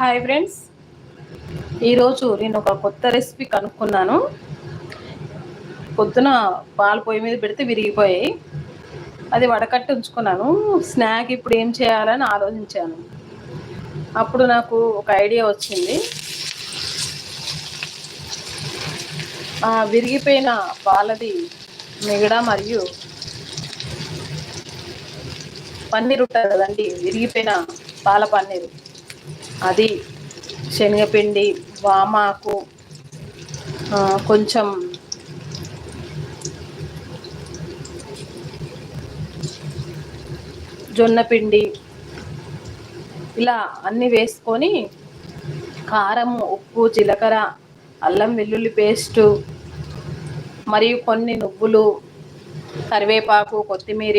Hi friends ఈరోజు నేను ఒక కొత్త రెసిపీ కనుక్కున్నాను. పొద్దున పాలు పొయ్యి మీద పెడితే విరిగిపోయాయి. అది వడకట్టి ఉంచుకున్నాను. స్నాక్ ఇప్పుడు ఏం చేయాలని ఆలోచించాను. అప్పుడు నాకు ఒక ఐడియా వచ్చింది. ఆ విరిగిపోయిన పాలది మిగడ మరియు పన్నీర్ ఉంటుంది కదండి విరిగిపోయిన పాల పన్నీరు. అది శనగపిండి వామాకు కొంచెం జొన్నపిండి ఇలా అన్నీ వేసుకొని కారం ఉప్పు జీలకర్ర అల్లం వెల్లుల్లి పేస్టు మరియు కొన్ని నువ్వులు కరివేపాకు కొత్తిమీర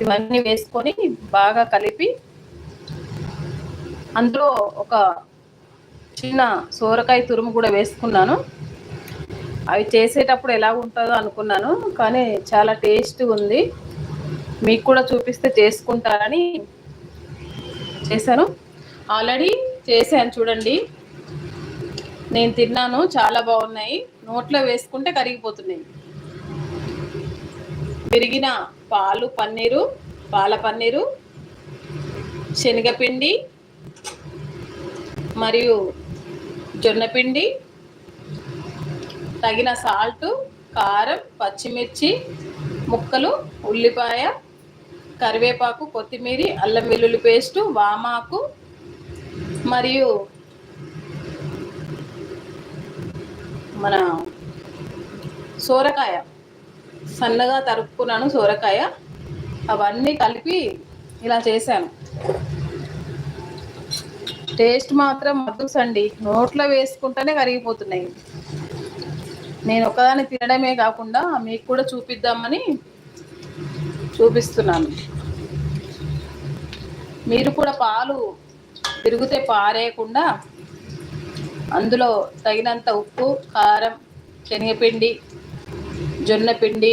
ఇవన్నీ వేసుకొని బాగా కలిపి అందులో ఒక చిన్న సోరకాయ తురుము కూడా వేసుకున్నాను. అవి చేసేటప్పుడు ఎలా ఉంటుందో అనుకున్నాను కానీ చాలా టేస్ట్ ఉంది. మీకు కూడా చూపిస్తే చేసుకుంటారని చేశాను. ఆల్రెడీ చేశాను చూడండి. నేను తిన్నాను చాలా బాగున్నాయి. నోట్లో వేసుకుంటే కరిగిపోతున్నాయి. విరిగిన పాలు పన్నీరు పాల పన్నీరు శనగపిండి మరియు జొన్నపిండి తగిన సాల్ట్ కారం పచ్చిమిర్చి ముక్కలు ఉల్లిపాయ కరివేపాకు కొత్తిమీర అల్లం వెల్లుల్లి పేస్టు వామాకు మరియు మన సోరకాయ. సన్నగా తరుపుకున్నాను సోరకాయ. అవన్నీ కలిపి ఇలా చేశాను. టేస్ట్ మాత్రం మద్దుసండి నోట్లో వేసుకుంటేనే కరిగిపోతున్నాయి. నేను ఒకదాన్ని తినడమే కాకుండా మీకు కూడా చూపిద్దామని చూపిస్తున్నాను. మీరు కూడా పాలు తిరిగితే పారేయకుండా అందులో తగినంత ఉప్పు కారం శనగపిండి జొన్నపిండి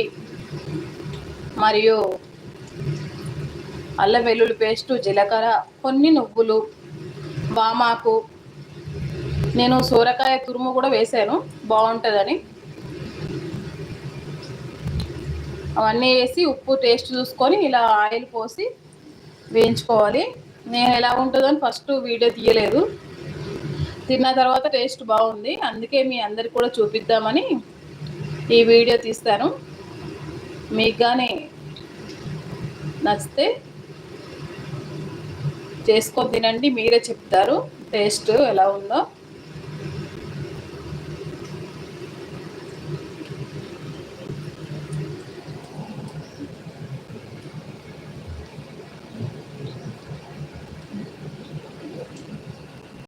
మరియు అల్లం వెల్లుల్లి పేస్టు జీలకర్ర కొన్ని నువ్వులు వామాకు నేను సోరకాయ తురుము కూడా వేసాను బాగుంటుందని. అవన్నీ వేసి ఉప్పు టేస్ట్ చూసుకొని ఇలా ఆయిల్ పోసి వేయించుకోవాలి. నేను ఎలా ఉంటుందని ఫస్ట్ వీడియో తీయలేదు. తిన్న తర్వాత టేస్ట్ బాగుంది. అందుకే మీ అందరికి కూడా చూపిద్దామని ఈ వీడియో తీస్తాను. మీకు కానీ నచ్చితే చేసుకొని తినండి మీరే చెప్తారు. టేస్ట్ ఎలా ఉందో.